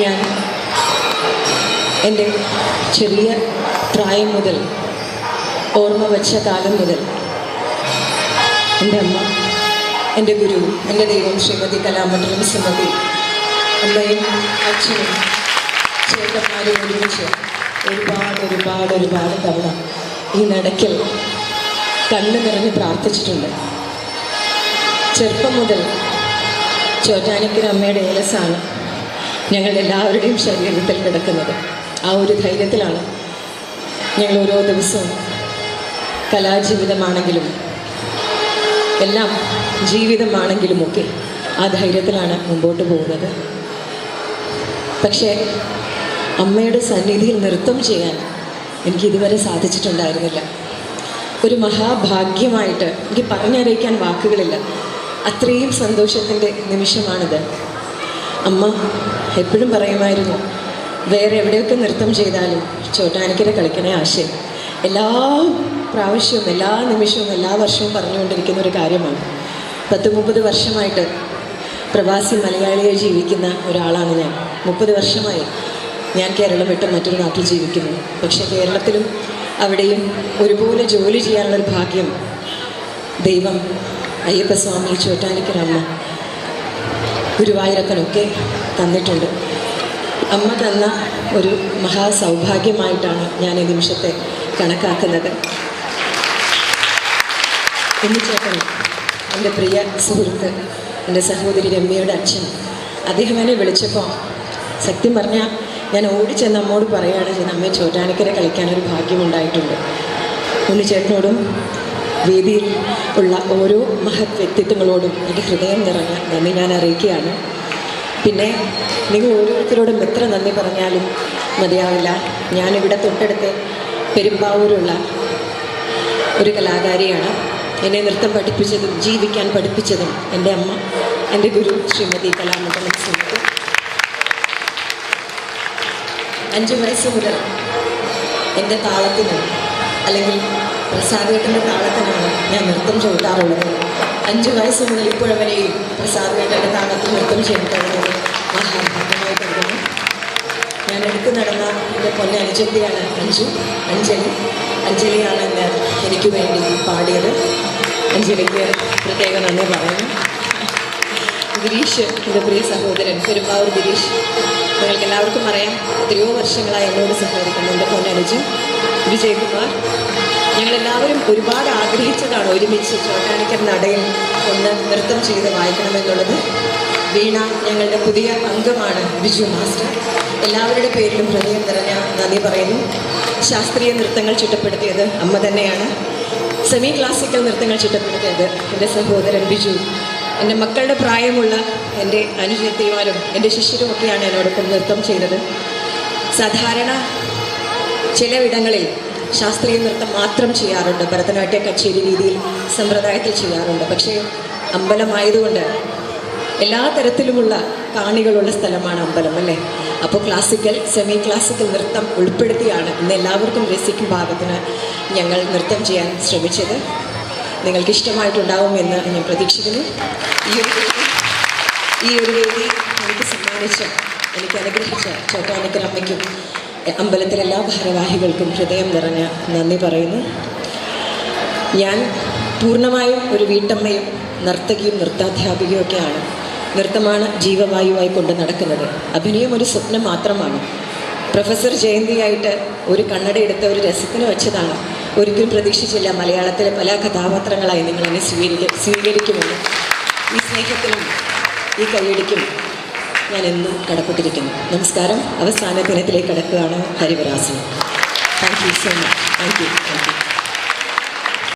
ഞാൻ എന്റെ ചെറിയ പ്രായം മുതൽ ഓർമ്മ വച്ച കാലം മുതൽ എന്റെ അമ്മ എന്റെ ഗുരു എന്റെ ദൈവം ശ്രീമതി കലാമണ്ഡലം സുമതി അമ്മയും അച്ഛനും ചേട്ടന്മാരും ഒരുമിച്ച് ഒരുപാട് ഒരുപാട് ഒരുപാട് തവണ ഈ നടക്കൽ കണ്ണു നിറഞ്ഞ് പ്രാർത്ഥിച്ചിട്ടുണ്ട്. ചെറുപ്പം മുതൽ ചോറ്റാനിക്കര അമ്മയുടെ ഏലസാണ് ഞങ്ങൾ എല്ലാവരുടെയും ശരീരത്തിൽ കിടക്കുന്നത് ആ ഒരു ധൈര്യത്തിലാണ് ഞങ്ങൾ ഓരോ ദിവസവും കലാജീവിതമാണെങ്കിലും എല്ലാം ജീവിതമാണെങ്കിലുമൊക്കെ ആ ധൈര്യത്തിലാണ് മുമ്പോട്ട് പോകുന്നത്. പക്ഷേ അമ്മയുടെ സന്നിധിയിൽ നൃത്തം ചെയ്യാൻ എനിക്ക് ഇതുവരെ സാധിച്ചിട്ടുണ്ടായിരുന്നില്ല. ഒരു മഹാഭാഗ്യമായിട്ട് എനിക്ക് പറഞ്ഞറിയിക്കാൻ വാക്കുകളില്ല. അത്രയും സന്തോഷത്തിന്റെ നിമിഷമാണിത്. അമ്മ എപ്പോഴും പറയുമായിരുന്നു വേറെ എവിടെയൊക്കെ നൃത്തം ചെയ്താലും ചോട്ടാനിക്കര കളിക്കണേ ആശയം. എല്ലാ പ്രാവശ്യവും എല്ലാ നിമിഷവും എല്ലാ വർഷവും പറഞ്ഞുകൊണ്ടിരിക്കുന്ന ഒരു കാര്യമാണ്. പത്ത് മുപ്പത് വർഷമായിട്ട് പ്രവാസി മലയാളിയെ ജീവിക്കുന്ന ഒരാളാണ് ഞാൻ. മുപ്പത് വർഷമായി ഞാൻ കേരളം വിട്ട് മറ്റൊരു നാട്ടിൽ ജീവിക്കുന്നു. പക്ഷേ കേരളത്തിലും അവിടെയും ഒരുപോലെ ജോലി ചെയ്യാനുള്ളൊരു ഭാഗ്യം ദൈവം അയ്യപ്പസ്വാമി ചോറ്റാനിക്കരമ്മ ഗുരുവായൂരപ്പനൊക്കെ തന്നിട്ടുണ്ട്. അമ്മ തന്ന ഒരു മഹാസൗഭാഗ്യമായിട്ടാണ് ഞാൻ ഈ നിമിഷത്തെ കണക്കാക്കുന്നത്. ഉണ്ണിച്ചേട്ടൻ എന്റെ പ്രിയ സുഹൃത്ത് എന്റെ സഹോദരി രമ്യയുടെ അച്ഛൻ അദ്ദേഹം എന്നെ വിളിച്ചപ്പോൾ സത്യം പറഞ്ഞാൽ ഞാൻ ഓടിച്ചെന്ന് അമ്മോട് പറയുകയാണ് ചെയ്യുന്നത് അമ്മയെ ചോറ്റാനിക്കര കളിക്കാനൊരു ഭാഗ്യമുണ്ടായിട്ടുണ്ട് ഉണ്ണിച്ചേട്ടനോടും വേദിയിൽ ഉള്ള ഓരോ മഹത് വ്യക്തിത്വങ്ങളോടും എന്റെ ഹൃദയം നിറഞ്ഞ നന്ദി ഞാൻ അറിയിക്കുകയാണ്. പിന്നെ നിങ്ങൾ ഓരോരുത്തരോടും എത്ര നന്ദി പറഞ്ഞാലും മതിയാവില്ല. ഞാനിവിടെ തൊട്ടടുത്ത് പെരുമ്പാവൂരുള്ള ഒരു കലാകാരിയാണ്. എന്നെ നൃത്തം പഠിപ്പിച്ചതും ജീവിക്കാൻ പഠിപ്പിച്ചതും എന്റെ അമ്മ എന്റെ ഗുരു ശ്രീമതി കലാമണ്ഡലം സുഹൃത്ത്. അഞ്ച് വയസ്സ് മുതൽ എന്റെ താളത്തിനും അല്ലെങ്കിൽ പ്രസാദേട്ടന്റെ താളത്തിനാണ് ഞാൻ നൃത്തം ചവിട്ടാറുള്ളത്. അഞ്ച് വയസ്സ് മുതൽ ഇപ്പോഴവരെയും പ്രസാദേട്ടന്റെ താളത്തിൽ നൃത്തം ചെയ്തിട്ടുള്ളത് മഹാഭാഗ്യമായി കരുതുന്നു ഞാൻ എടുത്തു നടന്ന എന്റെ പൊന്നെ അനുജത്തിയാണ് അഞ്ജു അഞ്ജലി. അഞ്ജലിയാണ് എന്നെ എനിക്ക് വേണ്ടി പാടിയത്. അഞ്ജലിക്ക് പ്രത്യേക നന്ദി പറയുന്നു. ഗിരീഷ് എന്റെ പ്രിയ സഹോദരൻ പെരുമ്പാവൂർ ഗിരീഷ് നിങ്ങൾക്ക് എല്ലാവർക്കും അറിയാം എത്രയോ വർഷങ്ങളായി എന്നോട് സഹകരിക്കുന്നു എന്റെ പൊന്നനുജ് വിജയകുമാർ ഞങ്ങളെല്ലാവരും ഒരുപാട് ആഗ്രഹിച്ചതാണ് ഒരുമിച്ച് ചോട്ടാണിക്കൽ നടയിൽ ഒന്ന് നൃത്തം ചെയ്ത് വായിക്കണമെന്നുള്ളത്. വീണ ഞങ്ങളുടെ പുതിയ അംഗമാണ് ബിജു മാസ്റ്റർ. എല്ലാവരുടെ പേരിലും ഹൃദയം നിറഞ്ഞ നന്ദി പറയുന്നു. ശാസ്ത്രീയ നൃത്തങ്ങൾ ചിട്ടപ്പെടുത്തിയത് അമ്മ തന്നെയാണ്. സെമി ക്ലാസിക്കൽ നൃത്തങ്ങൾ ചിട്ടപ്പെടുത്തിയത് എന്റെ സഹോദരൻ ബിജു. എന്റെ മക്കളുടെ പ്രായമുള്ള എന്റെ അനുജത്തിമാരും എന്റെ ശിഷ്യരുമൊക്കെയാണ് എന്നോടൊപ്പം നൃത്തം ചെയ്തത്. സാധാരണ ചിലയിടങ്ങളിൽ ശാസ്ത്രീയ നൃത്തം മാത്രം ചെയ്യാറുണ്ട്. ഭരതനാട്യ കച്ചേരി രീതിയിൽ സമ്പ്രദായത്തിൽ ചെയ്യാറുണ്ട്. പക്ഷേ അമ്പലമായതുകൊണ്ട് എല്ലാ തരത്തിലുമുള്ള കാണികളുള്ള സ്ഥലമാണ് അമ്പലം അല്ലേ? അപ്പോൾ ക്ലാസിക്കൽ സെമി ക്ലാസിക്കൽ നൃത്തം ഉൾപ്പെടുത്തിയാണ് ഇന്ന് എല്ലാവർക്കും രസിക്കും ഭാഗത്തിന് ഞങ്ങൾ നൃത്തം ചെയ്യാൻ ശ്രമിച്ചത്. നിങ്ങൾക്ക് ഇഷ്ടമായിട്ടുണ്ടാവുമെന്ന് ഞാൻ പ്രതീക്ഷിക്കുന്നു. ഈ ഒരു ഈ ഒരു വേദി എനിക്ക് സമ്മാനിച്ച എനിക്ക് അനുഗ്രഹിച്ച ചോട്ടാനിക്കർ അമ്മയ്ക്കും അമ്പലത്തിലെ എല്ലാ ഭാരവാഹികൾക്കും ഹൃദയം നിറഞ്ഞ നന്ദി പറയുന്നു. ഞാൻ പൂർണമായും ഒരു വീട്ടമ്മയും നർത്തകിയും നൃത്താധ്യാപികയൊക്കെയാണ്. നൃത്തമാണ് ജീവവായുവായി കൊണ്ട് നടക്കുന്നത്. അഭിനയം ഒരു സ്വപ്നം മാത്രമാണ്. പ്രൊഫസർ ജയന്തിയായിട്ട് ഒരു കണ്ണട എടുത്ത ഒരു രസത്തിന് വെച്ചതാണ്. ഒരിക്കലും പ്രതീക്ഷിച്ചില്ല മലയാളത്തിലെ പല കഥാപാത്രങ്ങളായി നിങ്ങളെന്നെ സ്വീകരിക്ക സ്വീകരിക്കുമെന്ന്. ഈ സ്നേഹത്തിനും ഈ കൈയടിക്കും ഞാൻ എന്നും കടപ്പെട്ടിരിക്കുന്നു. നമസ്കാരം. അവസാന ദിനത്തിലേക്ക് കടക്കുകയാണ് Harivarasanam. Thank you so much thank you thank you